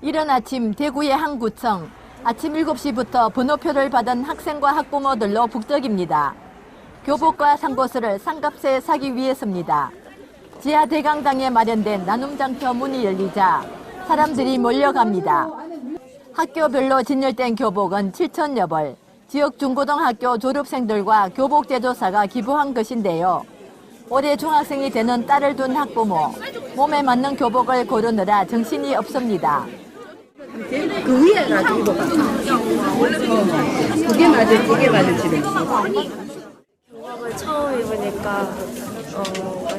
이른 아침 대구의 한 구청 아침 7시부터 번호표를 받은 학생과 학부모들로 북적입니다. 교복과 상고수를 상값에 사기 위해서입니다. 지하 대강당에 마련된 나눔 장터 문이 열리자 사람들이 몰려갑니다. 학교별로 진열된 교복은 7천여 벌, 지역 중고등학교 졸업생들과 교복 제조사가 기부한 것인데요. 올해 중학생이 되는 딸을 둔 학부모, 몸에 맞는 교복을 고르느라 정신이 없습니다. 그 위에 가지고 입어봐. 그게 맞을지 이게 맞을지. 교복을 처음 입으니까 어,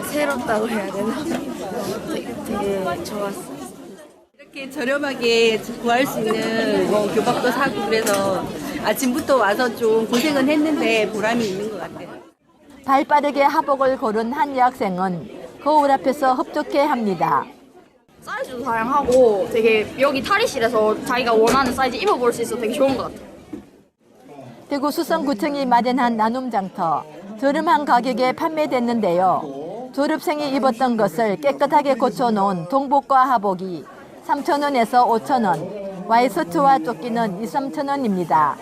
새롭다고 해야 되나? 되게, 되게 좋았어요. 이렇게 저렴하게 구할 수 있는 뭐 교복도 사고 그래서 아침부터 와서 좀 고생은 했는데 보람이 있는 것 같아요. 발 빠르게 하복을 고른 한 여학생은 거울 앞에서 흡족해 합니다. 사이즈도 다양하고 되게 여기 탈의실에서 자기가 원하는 사이즈 입어볼 수 있어서 되게 좋은 것 같아요. 대구 수성구청이 마련한 나눔 장터 저렴한 가격에 판매됐는데요. 졸업생이 입었던 것을 깨끗하게 고쳐놓은 동복과 하복이 3,000원에서 5,000원, 와이셔츠와 조끼는 2, 3,000원입니다.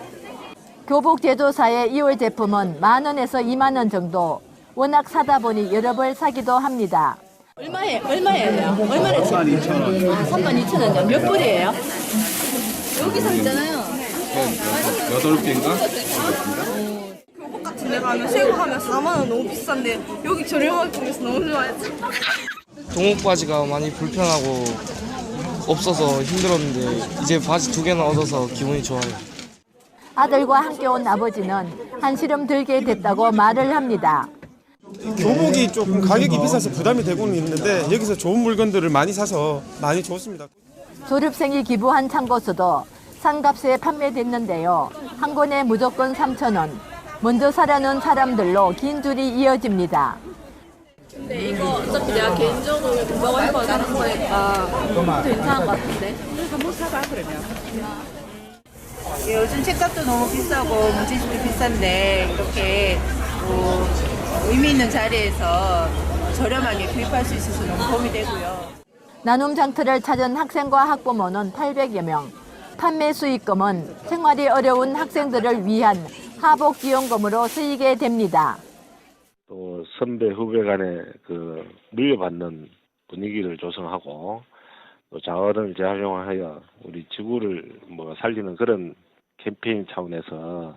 교복 제조사의 2월 제품은 만 원에서 2만 원 정도. 워낙 사다 보니 여러 벌 사기도 합니다. 얼마에 얼마예요? 얼마나 3만 2천 원. 아, 3만 2천 원이요. 몇 벌이에요? 여기서 있잖아요. 여덟 개인가? 교복 같은 데 가면 새우 하면 4만 원 너무 비싼데 여기 저렴하게 보면서 너무 좋아했어. 동목 바지가 많이 불편하고 없어서 힘들었는데 이제 바지 두 개나 얻어서 기분이 좋아요. 아들과 함께 온 아버지는 한시름 들게 됐다고 말을 합니다. 교복이 조금 가격이 비싸서 부담이 되고는 있는데 여기서 좋은 물건들을 많이 사서 많이 좋습니다. 졸업생이 기부한 참고수도 상값에 판매됐는데요. 한 권에 무조건 3,000원. 먼저 사려는 사람들로 긴 줄이 이어집니다. 근데 이거 어차피 내가 개인적으로 공부하고 싶어서 사는 거니까 괜찮은 것 같은데. 요즘 책값도 너무 비싸고 문제집도 비싼데 이렇게 뭐 의미 있는 자리에서 저렴하게 구입할 수 있어서 너무 도움이 되고요. 나눔 장터를 찾은 학생과 학부모는 800여 명. 판매 수익금은 생활이 어려운 학생들을 위한 하복 지원금으로 쓰이게 됩니다. 또 선배 후배 간의 그 물려받는 분위기를 조성하고 또 자원을 재활용하여 우리 지구를 뭐 살리는 그런 캠페인 차원에서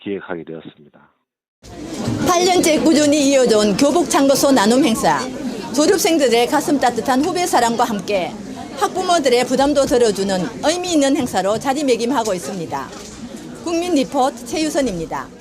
기획하게 되었습니다. 8년째 꾸준히 이어져온 교복 창고소 나눔 행사. 졸업생들의 가슴 따뜻한 후배 사랑과 함께 학부모들의 부담도 덜어주는 의미 있는 행사로 자리매김하고 있습니다. 국민 리포트 최유선입니다.